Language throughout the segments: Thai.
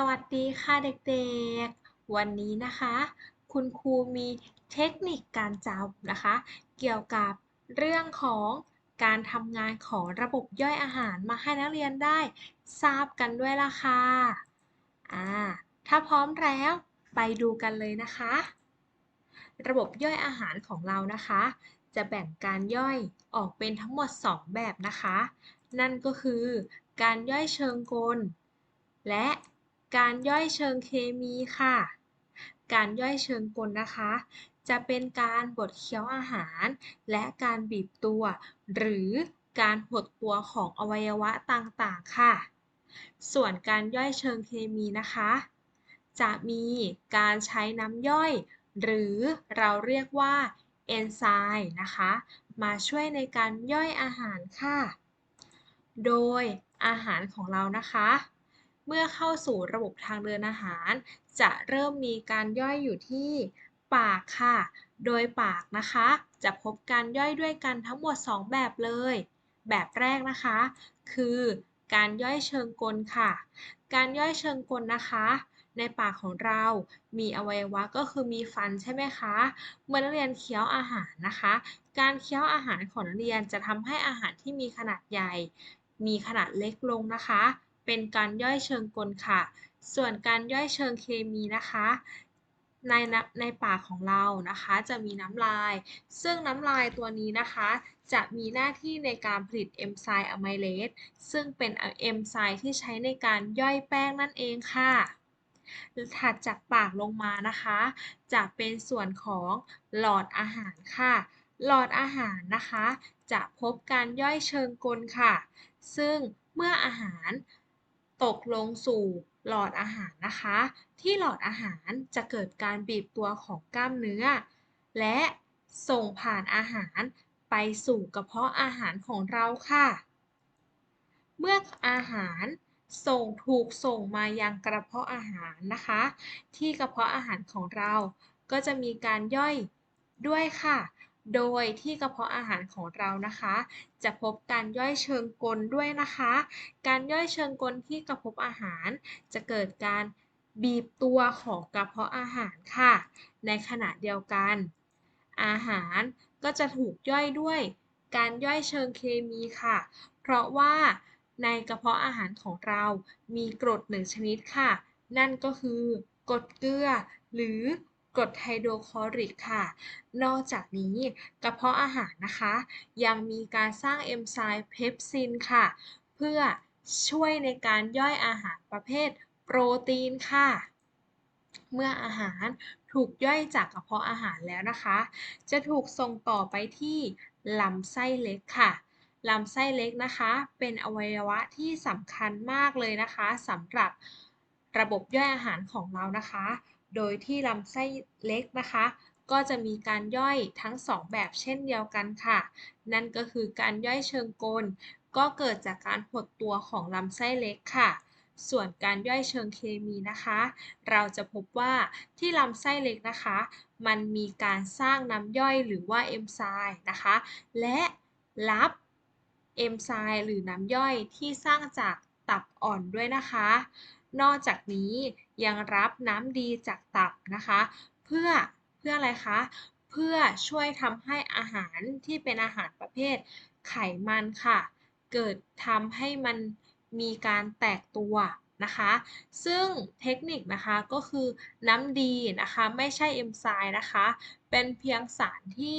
สวัสดีค่ะเด็กๆ วันนี้นะคะ คุณครูมีเทคนิคการจำนะคะ เกี่ยวกับเรื่องของการทำงานของระบบย่อยอาหารมาให้นักเรียนได้ทราบกันด้วยล่ะค่ะอ่าถ้าพร้อมแล้วไปดูกันเลยนะคะ ระบบย่อยอาหารของเรานะคะ จะแบ่งการย่อยออกเป็นทั้งหมด 2 แบบนะคะ นั่นก็คือการย่อยเชิงกล และ การย่อยเชิงเคมีค่ะ การย่อยเชิงกลนะคะ จะเป็นการบดเคี้ยวอาหาร และการบีบตัว หรือการหดตัวของอวัยวะต่างๆ ค่ะ ส่วนการย่อยเชิงเคมีนะคะ จะมีการใช้น้ำย่อย หรือเราเรียกว่าเอนไซม์นะคะ มาช่วยในการย่อยอาหารค่ะ โดยอาหารของเรานะคะ เมื่อเข้าสู่ระบบทางเดินอาหาร จะเริ่มมีการย่อยอยู่ที่ปากค่ะ โดยปากนะคะ จะพบการย่อยด้วยกันทั้งหมด 2 แบบเลย แบบแรกนะคะ คือการย่อยเชิงกลค่ะ การย่อยเชิงกลนะคะ ในปากของเรา มีอวัยวะก็คือมีฟันใช่ไหมคะ เมื่อนักเรียนเคี้ยวอาหารนะคะ การเคี้ยวอาหารของนักเรียนจะทำให้อาหารที่มีขนาดใหญ่ มีขนาดเล็กลงนะคะ เป็นการย่อยเชิงกลค่ะ ส่วนการย่อยเชิงเคมีนะคะในในปากของเรานะคะจะมีน้ำลาย ซึ่งน้ำลายตัวนี้นะคะ จะมีหน้าที่ในการผลิตเอนไซม์อะไมเลสซึ่งเป็นเอนไซม์ที่ใช้ในการย่อยแป้งนั่นเองค่ะถัดจากปากลงมานะคะ จะเป็นส่วนของหลอดอาหารค่ะ หลอดอาหารนะคะ จะพบการย่อยเชิงกลค่ะ ซึ่งเมื่ออาหาร ตกลงสู่หลอดอาหารนะคะ ที่หลอดอาหารจะเกิดการบีบตัวของกล้ามเนื้อ และส่งผ่านอาหารไปสู่กระเพาะอาหารของเราค่ะ เมื่ออาหารส่งถูกส่งมายังกระเพาะอาหารนะคะ ที่กระเพาะอาหารของเราก็จะมีการย่อยด้วยค่ะ โดยที่กระเพาะอาหารของเรานะคะ จะพบการย่อยเชิงกลด้วยนะคะ การย่อยเชิงกลที่กระเพาะอาหาร จะเกิดการบีบตัวของกระเพาะอาหารค่ะ ในขณะเดียวกัน อาหารก็จะถูกย่อยด้วยการย่อยเชิงเคมีค่ะ เพราะว่าในกระเพาะอาหารของเรา มีกรดหนึ่งชนิดค่ะ นั่นก็คือกรดเกลือหรือ กรดไฮโดรคลอริกค่ะ นอกจากนี้กระเพาะอาหารนะคะ ยังมีการสร้างเอนไซม์เพปซินค่ะ เพื่อช่วยในการย่อยอาหารประเภทโปรตีนค่ะ เมื่ออาหารถูกย่อยจากกระเพาะอาหารแล้วนะคะ จะถูกส่งต่อไปที่ลำไส้เล็กค่ะลำไส้เล็กนะคะ เป็นอวัยวะที่สำคัญมากเลยนะคะสำหรับระบบย่อยอาหารของเรานะคะ โดยที่ลำไส้เล็กนะคะ ก็จะมีการย่อยทั้ง 2 แบบเช่นเดียวกันค่ะ นั่นก็คือการย่อยเชิงกล ก็เกิดจากการหดตัวของลำไส้เล็กค่ะ ส่วนการย่อยเชิงเคมีนะคะ เราจะพบว่าที่ลำไส้เล็กนะคะ มันมีการสร้างน้ำย่อยหรือว่าเอนไซม์นะคะ และรับเอนไซม์หรือน้ำย่อยที่สร้างจากตับอ่อนด้วยนะคะ นอกจากนี้ยังรับน้ำดีจากตับนะคะ เพื่อเพื่ออะไรคะ เพื่อช่วยทำให้อาหารที่เป็นอาหารประเภทไขมันค่ะ เกิดทำให้มันมีการแตกตัวนะคะ ซึ่งเทคนิคนะคะก็คือน้ำดีนะคะ ไม่ใช่เอนไซม์นะคะ เป็นเพียงสารที่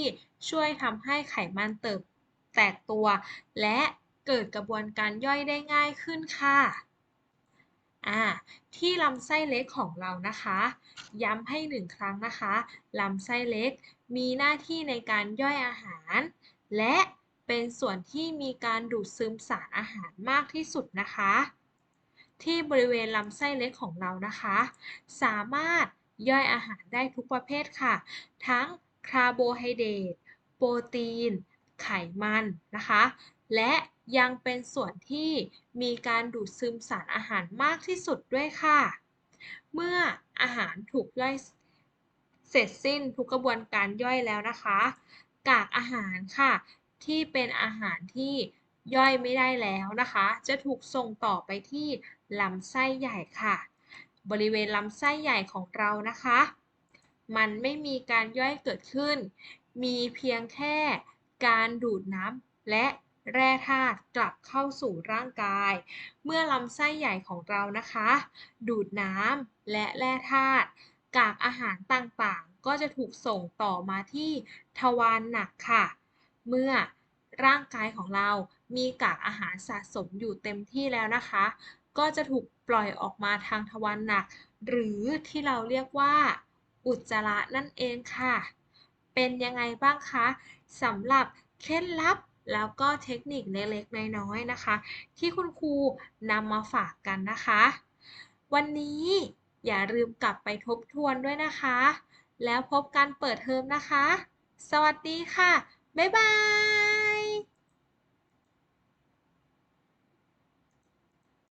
ช่วยทำให้ไขมันเติบแตกตัว และเกิดกระบวนการย่อยได้ง่ายขึ้นค่ะ อ่าที่ลำไส้เล็กของเรานะคะ ย้ำให้หนึ่งครั้งนะคะลำไส้เล็กมีหน้าที่ในการย่อยอาหาร และเป็นส่วนที่มีการดูดซึมสารอาหารมากที่สุดนะคะ ที่บริเวณลำไส้เล็กของเรานะคะ สามารถย่อยอาหารได้ทุกประเภทค่ะ ทั้งคาร์โบไฮเดรตโปรตีน ไขมันนะคะ และ ยังเป็นส่วนที่มีการดูดซึมสารอาหารมากที่สุดด้วยค่ะ เมื่ออาหารถูกย่อยเสร็จสิ้นทุกกระบวนการย่อยแล้วนะคะ กากอาหารค่ะ ที่เป็นอาหารที่ย่อยไม่ได้แล้วนะคะ จะถูกส่งต่อไปที่ลำไส้ใหญ่ค่ะ บริเวณลำไส้ใหญ่ของเรานะคะ มันไม่มีการย่อยเกิดขึ้น มีเพียงแค่การดูดน้ำและ แร่ธาตุกลับเข้าสู่ร่างกาย เมื่อลำไส้ใหญ่ของเรานะคะ ดูดน้ำและแร่ธาตุกากอาหารต่างๆ ก็จะถูกส่งต่อมาที่ทวารหนักค่ะ เมื่อร่างกายของเรามีกากอาหารสะสมอยู่เต็มที่แล้วนะคะ ก็จะถูกปล่อยออกมาทางทวารหนัก หรือที่เราเรียกว่า อุจจาระนั่นเองค่ะ เป็นยังไงบ้างคะสำหรับเคล็ดลับ แล้วก็เทคนิคเล็กๆน้อยๆนะคะ ที่คุณครูนำมาฝากกันนะคะ วันนี้อย่าลืมกลับไปทบทวนด้วยนะคะ แล้วพบกันเปิดเทอมนะคะ สวัสดีค่ะ บ๊ายบาย